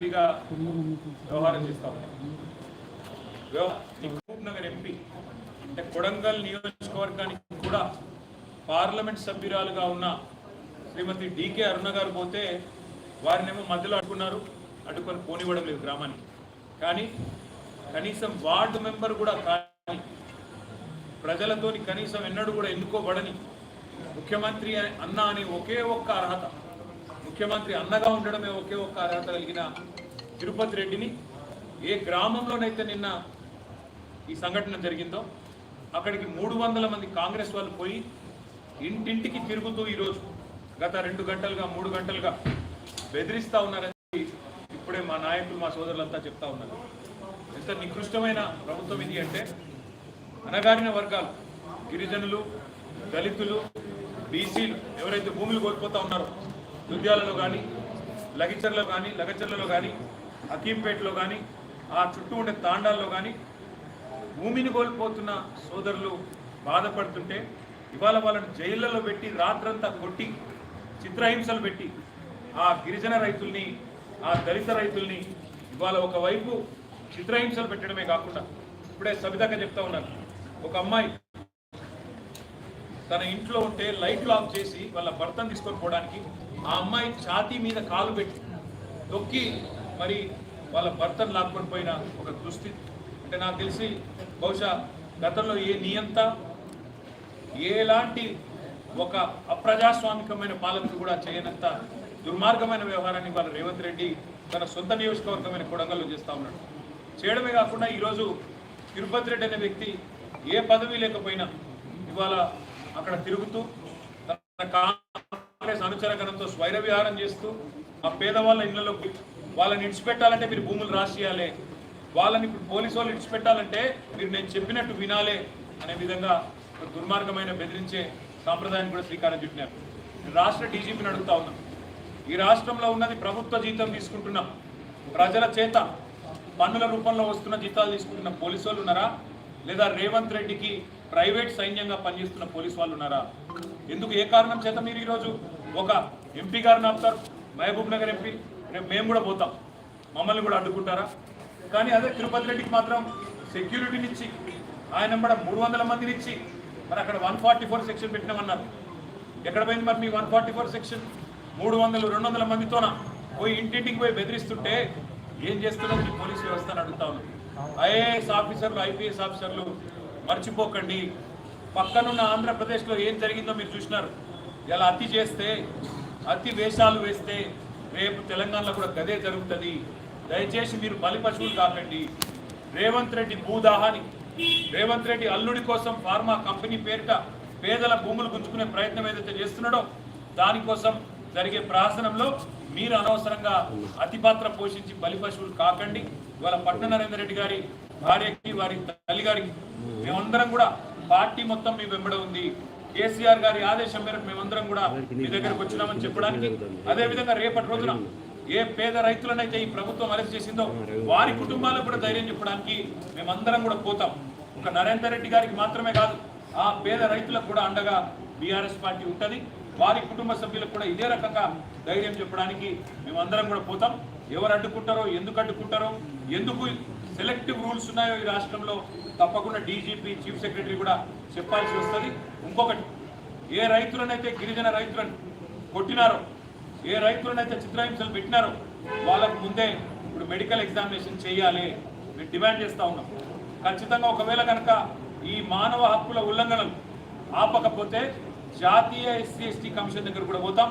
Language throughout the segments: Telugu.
వ్యవహారం చేస్తా. ఉన్నాం నగర్ ఎంపీ అంటే కొడంగల్ నియోజకవర్గానికి కూడా పార్లమెంట్ సభ్యురాలుగా ఉన్న శ్రీమతి డికే అరుణ గారు పోతే వారినేమో మధ్యలో అడ్డుకున్నారు. అడ్డుకొని పోనివ్వడం లేదు గ్రామానికి. కానీ కనీసం వార్డు మెంబర్ కూడా కానీ ప్రజలతోని కనీసం ఎన్నడూ కూడా ఎన్నుకోబడని ముఖ్యమంత్రి అన్న అనే ఒకే ఒక్క అర్హత ముఖ్యమంత్రి అన్నగా ఉండడమే ఒకే ఒక్క అర్హత కలిగిన తిరుపతి రెడ్డిని ఏ గ్రామంలోనైతే నిన్న ఈ సంఘటన జరిగిందో అక్కడికి మూడు వందల మంది కాంగ్రెస్ వాళ్ళు పోయి ఇంటింటికి తిరుగుతూ ఈరోజు గత రెండు గంటలుగా మూడు గంటలుగా బెదిరిస్తూ ఉన్నారని ఇప్పుడే మా నాయకులు మా సోదరులంతా చెప్తా ఉన్నారు. ఎంత నికృష్టమైన ప్రభుత్వం ఇది అంటే అణగారిన వర్గాలు గిరిజనులు దళితులు బీసీలు ఎవరైతే భూములు కోల్పోతా ఉన్నారో దుద్యాలలో కానీ లగిచర్లో కానీ లగచర్లలో కానీ హకీంపేటలో కానీ ఆ చుట్టూ ఉండే తాండాల్లో కానీ భూమిని కోల్పోతున్న సోదరులు బాధపడుతుంటే ఇవాళ వాళ్ళని జైళ్ళలో పెట్టి రాత్రంతా కొట్టి చిత్రహింసలు పెట్టి ఆ గిరిజన రైతుల్ని ఆ దళిత రైతుల్ని ఇవాళ ఒకవైపు చిత్రహింసలు పెట్టడమే కాకుండా ఇప్పుడే సబితక్క చెప్తా ఉన్నారు. ఒక అమ్మాయి తన ఇంట్లో ఉంటే లైట్లు ఆఫ్ చేసి వాళ్ళ భర్తను తీసుకొని పోవడానికి ఆ అమ్మాయి ఛాతీ మీద కాలు పెట్టి తొక్కి మరి వాళ్ళ భర్తను లాక్కొని పోయిన ఒక దుస్థితి. అంటే నాకు తెలిసి బహుశా గతంలో ఏ నియంత ఎలాంటి ఒక అప్రజాస్వామికమైన పాలనకు కూడా చేయనంత దుర్మార్గమైన వ్యవహారాన్ని వాళ్ళ రేవంత్ రెడ్డి తన సొంత నియోజకవర్గమైన కొడంగల్లో చేస్తా ఉన్నాడు. చేయడమే కాకుండా ఈరోజు తిరుపతి రెడ్డి అనే వ్యక్తి ఏ పదవి లేకపోయినా ఇవాళ అక్కడ తిరుగుతూ తన కాంగ్రెస్ స్వైర విహారం చేస్తూ ఆ పేదవాళ్ళ ఇళ్ళలోకి వాళ్ళని ఇడిచిపెట్టాలంటే మీరు భూములు రాసియాలి. వాళ్ళని ఇప్పుడు పోలీసు వాళ్ళు ఇడిచిపెట్టాలంటే మీరు నేను చెప్పినట్టు వినాలే అనే విధంగా ఒక దుర్మార్గమైన బెదిరించే సాంప్రదాయాన్ని కూడా శ్రీకారం చుట్టినారు. రాష్ట్ర డీజీపీని అడుగుతా ఉన్నాం. ఈ రాష్ట్రంలో ఉన్నది ప్రభుత్వ జీతం తీసుకుంటున్నాం ప్రజల చేత పన్నుల రూపంలో వస్తున్న జీతాలు తీసుకుంటున్న పోలీసు వాళ్ళు ఉన్నారా? లేదా రేవంత్ రెడ్డికి ప్రైవేట్ సైన్యంగా పనిచేస్తున్న పోలీసు వాళ్ళు ఉన్నారా? ఎందుకు ఏ కారణం చేత మీరు ఈరోజు ఒక ఎంపీ గారిని ఆపుతారు మహబూబ్ నగర్ ఎంపీ. రేపు మేము కూడా పోతాం. మమ్మల్ని కూడా అడ్డుకుంటారా? కానీ అదే తిరుపతి రెడ్డికి మాత్రం సెక్యూరిటీని ఇచ్చి ఆయన కూడా మూడు వందల మందిని ఇచ్చి మరి అక్కడ వన్ ఫార్టీ ఫోర్ సెక్షన్ పెట్టినామన్నారు. ఎక్కడ పోయింది మరి మీ వన్ ఫార్టీ ఫోర్ సెక్షన్? మూడు వందలు రెండు వందల మందితోన పోయి ఇంటింటికి పోయి బెదిరిస్తుంటే ఏం చేస్తున్నారు మీ పోలీస్ వ్యవస్థ అని అడుగుతా ఉన్నాను ఐఏఎస్ ఆఫీసర్లు ఐపీఎస్ ఆఫీసర్లు మర్చిపోకండి. పక్కనున్న ఆంధ్రప్రదేశ్లో ఏం జరిగిందో మీరు చూసినారు. ఇలా అతి చేస్తే అతి వేషాలు వేస్తే రేపు తెలంగాణలో కూడా గదే జరుగుతుంది. దయచేసి మీరు బలి పశువులు కాకండి. రేవంత్ రెడ్డి భూదాహాని రేవంత్ రెడ్డి అల్లుడి కోసం ఫార్మా కంపెనీ పేరిట పేదల భూములు గుంజుకునే ప్రయత్నం ఏదైతే చేస్తున్నాడో దానికోసం జరిగే ప్రహసనంలో మీరు అనవసరంగా అతిపాత్ర పోషించి బలి పశువులు కాకండి. ఇవాళ పట్న నరేందర్ రెడ్డి గారి భార్యకి వారి తల్లి గారికి మేమందరం కూడా పార్టీ మొత్తం మీ వెంబడ ఉంది. కేసీఆర్ గారి ఆదేశం మేరకు మేమందరం కూడా మీ దగ్గరకు వచ్చినామని చెప్పడానికి అదే విధంగా రేపటి రోజున ఏ పేద రైతులనైతే ఈ ప్రభుత్వం అరెస్ట్ చేసిందో వారి కుటుంబాలకు కూడా ధైర్యం చెప్పడానికి మేమందరం కూడా పోతాం. ఒక నరేందర్ రెడ్డి గారికి మాత్రమే కాదు ఆ పేద రైతులకు కూడా అండగా బీఆర్ఎస్ పార్టీ ఉంటుంది. వారి కుటుంబ సభ్యులకు కూడా ఇదే రకంగా ధైర్యం చెప్పడానికి మేమందరం కూడా పోతాం. ఎవరు అడ్డుకుంటారో ఎందుకు అడ్డుకుంటారో ఎందుకు సెలెక్టివ్ రూల్స్ ఉన్నాయో ఈ రాష్ట్రంలో తప్పకుండా డీజీపీ చీఫ్ సెక్రటరీ కూడా చెప్పాల్సి వస్తుంది. ఇంకొకటి ఏ రైతులనైతే గిరిజన రైతులను కొట్టినారో ఏ రైతులనైతే చిత్రహింసలు పెట్టినారో వాళ్ళకు ముందే ఇప్పుడు మెడికల్ ఎగ్జామినేషన్ చేయాలి మేము డిమాండ్ చేస్తా ఉన్నాం. ఖచ్చితంగా ఒకవేళ కనుక ఈ మానవ హక్కుల ఉల్లంఘనలు ఆపకపోతే జాతీయ ఎస్సీ ఎస్టీ కమిషన్ దగ్గర కూడా పోతాం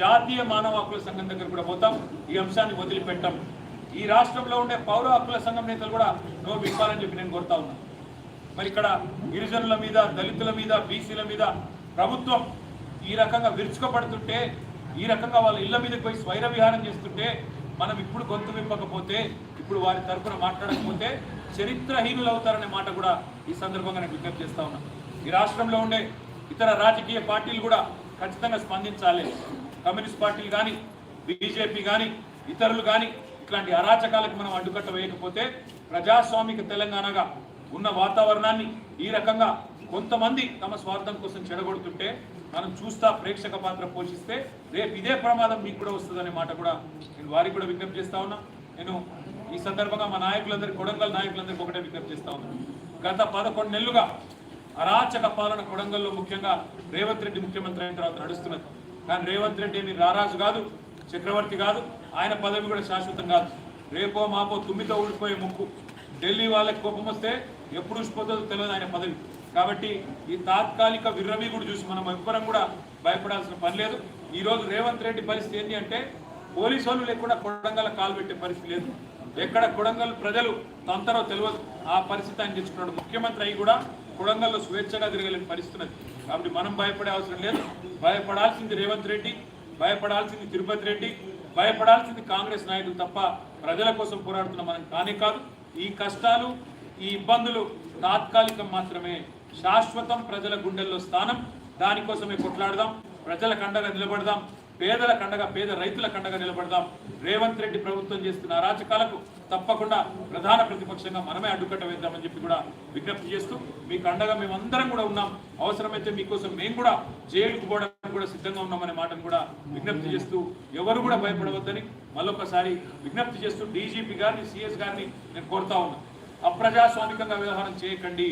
జాతీయ మానవ హక్కుల సంఘం దగ్గర కూడా పోతాం ఈ అంశాన్ని వదిలిపెట్టాం. ఈ రాష్ట్రంలో ఉండే పౌర హక్కుల సంఘం నేతలు కూడా నోరు ఇవ్వాలని చెప్పి నేను కోరుతా ఉన్నాను. మరి ఇక్కడ గిరిజనుల మీద దళితుల మీద బీసీల మీద ప్రభుత్వం ఈ రకంగా విరుచుకపడుతుంటే ఈ రకంగా వాళ్ళ ఇళ్ళ మీదకి పోయి స్వైర విహారం చేస్తుంటే మనం ఇప్పుడు గొంతు విప్పకపోతే ఇప్పుడు వారి తరఫున మాట్లాడకపోతే చరిత్రహీనులు అవుతారనే మాట కూడా ఈ సందర్భంగా నేను విజ్ఞప్తి చేస్తా ఉన్నా. ఈ రాష్ట్రంలో ఉండే ఇతర రాజకీయ పార్టీలు కూడా ఖచ్చితంగా స్పందించాలి. కమ్యూనిస్ట్ పార్టీలు కానీ బీజేపీ కానీ ఇతరులు కానీ ఇట్లాంటి అరాచకాలకు మనం అడ్డుకట్ట వేయకపోతే ప్రజాస్వామిక తెలంగాణగా ఉన్న వాతావరణాన్ని ఈ రకంగా కొంతమంది తమ స్వార్థం కోసం చెడగొడుతుంటే మనం చూస్తా ప్రేక్షక పాత్ర పోషిస్తే రేపు ఇదే ప్రమాదం మీకు కూడా వస్తుందనే మాట కూడా నేను వారికి కూడా విజ్ఞప్తి చేస్తా ఉన్నా. నేను ఈ సందర్భంగా మా నాయకులందరికీ కొడంగల్ నాయకులందరికీ ఒకటే విజ్ఞప్తి చేస్తా ఉన్నాను గత పదకొండు నెలలుగా అరాచక పాలన కొడంగల్లో ముఖ్యంగా రేవంత్ రెడ్డి ముఖ్యమంత్రి అయిన తర్వాత నడుస్తున్నది. కానీ రేవంత్ రెడ్డి ఏమి రారాజు కాదు చక్రవర్తి కాదు ఆయన పదవి కూడా శాశ్వతం కాదు. రేపో మాపో తుమ్మితో ఊడిపోయే ముక్కు. ఢిల్లీ వాళ్ళకి కోపం వస్తే ఎప్పుడు ఊసిపోతుందో తెలియదు ఆయన పదవి. కాబట్టి ఈ తాత్కాలిక విర్రమీగుడు చూసి మనం ఎవ్వరం కూడా భయపడాల్సిన పని లేదు. ఈరోజు రేవంత్ రెడ్డి పరిస్థితి ఏంటి అంటే పోలీసు వాళ్ళు లేకుండా కొడంగల్ కాలు పెట్టే పరిస్థితి లేదు. ఎక్కడ కొడంగల్ ప్రజలు తంతరో తెలియదు ఆ పరిస్థితి ఆయన తెచ్చుకున్నాడు ముఖ్యమంత్రి అయి కూడా కొడంగల్లో స్వేచ్ఛగా తిరగలేని పరిస్థితి కాబట్టి మనం భయపడే అవసరం లేదు. భయపడాల్సింది రేవంత్ రెడ్డి భయపడాల్సింది తిరుపతి రెడ్డి భయపడాల్సింది కాంగ్రెస్ నాయకులు తప్ప ప్రజల కోసం పోరాడుతున్న మనం కానీ కాదు. ఈ కష్టాలు ఈ ఇబ్బందులు తాత్కాలికం మాత్రమే. శాశ్వతం ప్రజల గుండెల్లో స్థానం దానికోసమే కొట్లాడదాం ప్రజల కండగా నిలబడదాం పేదల కండగా పేద రైతుల కండగా నిలబడదాం. రేవంత్ రెడ్డి ప్రభుత్వం చేస్తున్న అరాచకాలకు తప్పకుండా ప్రధాన ప్రతిపక్షంగా మనమే అడ్డుకట్ట వేద్దామని చెప్పి కూడా విజ్ఞప్తి చేస్తూ మీకు అండగా మేమందరం కూడా ఉన్నాం. అవసరమైతే మీకోసం మేము కూడా జైలుకు పోవడానికి కూడా సిద్ధంగా ఉన్నామనే మాటను కూడా విజ్ఞప్తి చేస్తూ ఎవరు కూడా భయపడవద్దని మళ్ళొకసారి విజ్ఞప్తి చేస్తూ డీజీపీ గారిని సిఎస్ గారిని నేను కోరుతా ఉన్నా. అప్రజాస్వామికంగా వ్యవహారం చేయకండి.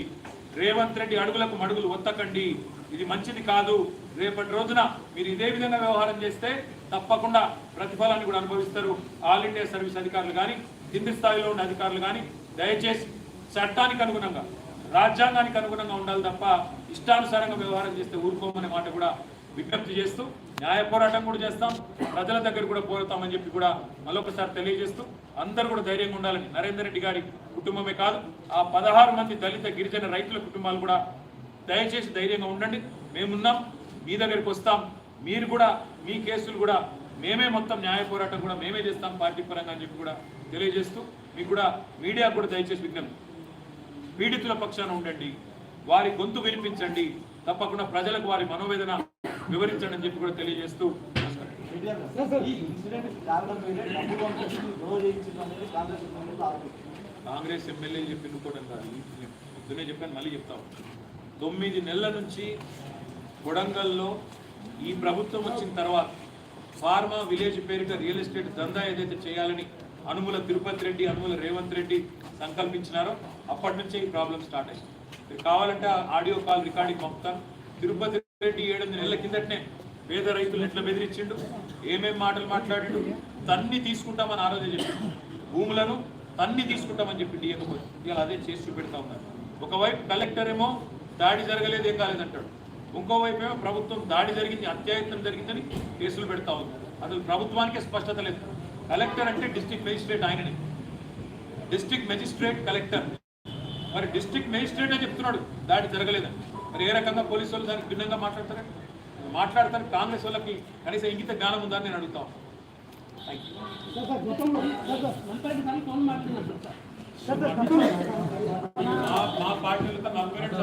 రేవంత్ రెడ్డి అడుగులకు మడుగులు ఒత్తకండి. ఇది మంచిది కాదు. రేపటి రోజున మీరు ఇదే విధంగా వ్యవహారం చేస్తే తప్పకుండా ప్రతిఫలాన్ని కూడా అనుభవిస్తారు. ఆల్ ఇండియా సర్వీస్ అధికారులు కానీ కింది స్థాయిలో ఉన్న అధికారులు కానీ దయచేసి చట్టానికి అనుగుణంగా రాజ్యాంగానికి అనుగుణంగా ఉండాలి తప్ప ఇష్టానుసారంగా వ్యవహారం చేస్తే ఊరుకోమనే మాట కూడా విజ్ఞప్తి చేస్తూ న్యాయ పోరాటం కూడా చేస్తాం ప్రజల దగ్గర కూడా పోరాడతామని చెప్పి కూడా మరొకసారి తెలియజేస్తూ అందరూ కూడా ధైర్యంగా ఉండాలని నరేందర్ రెడ్డి గారి కుటుంబమే కాదు ఆ పదహారు మంది దళిత గిరిజన రైతుల కుటుంబాలు కూడా దయచేసి ధైర్యంగా ఉండండి. మేమున్నాం మీ దగ్గరికి వస్తాం మీరు కూడా మీ కేసులు కూడా మేమే మొత్తం న్యాయ పోరాటం కూడా మేమే చేస్తాం పార్టీ పరంగా అని చెప్పి కూడా తెలియజేస్తూ మీకు కూడా మీడియా కూడా దయచేసి విజ్ఞప్తి. పీడితుల పక్షాన ఉండండి వారి గొంతు వినిపించండి తప్పకుండా ప్రజలకు వారి మనోవేదన వివరించండి అని చెప్పి కూడా తెలియజేస్తూ కాంగ్రెస్ ఎమ్మెల్యే చెప్పి ఎన్నుకోవడం కాదు. నేను పొద్దునే చెప్పాను మళ్ళీ చెప్తాను తొమ్మిది నెలల నుంచి కొడంగల్లో ఈ ప్రభుత్వం వచ్చిన తర్వాత ఫార్మా విలేజ్ పేరిట రియల్ ఎస్టేట్ దందా ఏదైతే చేయాలని అనుముల తిరుపతి రెడ్డి అనుముల రేవంత్ రెడ్డి సంకల్పించినారో అప్పటి నుంచే ఈ ప్రాబ్లం స్టార్ట్ అయింది. మీరు కావాలంటే ఆడియో కాల్ రికార్డింగ్ పంపుతాను. తిరుపతి రెడ్డి ఏడెనిమిది నెలల కిందటనే పేద రైతులు ఎట్లా బెదిరించిండు? ఏమేం మాటలు మాట్లాడిండు? తన్ని తీసుకుంటామని ఆ రోజే చెప్పిండు. భూములను తన్ని తీసుకుంటామని చెప్పిండు ఇవ్వకపోయి ఇవాళ అదే చేసి చూపెడతా ఉన్నారు. ఒకవైపు కలెక్టర్ ఏమో దాడి జరగలేదు ఏం కాలేదంటాడు ఇంకోవైపు ఏమో ప్రభుత్వం దాడి జరిగింది అత్యాయత్నం జరిగిందని కేసులు పెడతా ఉంది అసలు ప్రభుత్వానికే స్పష్టత లేదు. కలెక్టర్ అంటే డిస్ట్రిక్ట్ మేజిస్ట్రేట్ ఆయననే. డిస్ట్రిక్ట్ మెజిస్ట్రేట్ కలెక్టర్ మరి డిస్ట్రిక్ట్ మేజిస్ట్రేట్ అని చెప్తున్నాడు? దాడి జరగలేదని. మరి ఏ రకంగా పోలీసు వాళ్ళు దానికి భిన్నంగా మాట్లాడతారు మాట్లాడతారు కాంగ్రెస్ వాళ్ళకి కనీసం ఇంగిత జ్ఞానం ఉందని నేను అడుగుతా ఉన్నాను. Thank you. సార్ సార్ గతంలో సార్ సార్ నలభై సార్లు ఫోన్ మాట్లాడినారు సార్ సార్ సార్ మా మా పార్టీలతో నలభై రెండు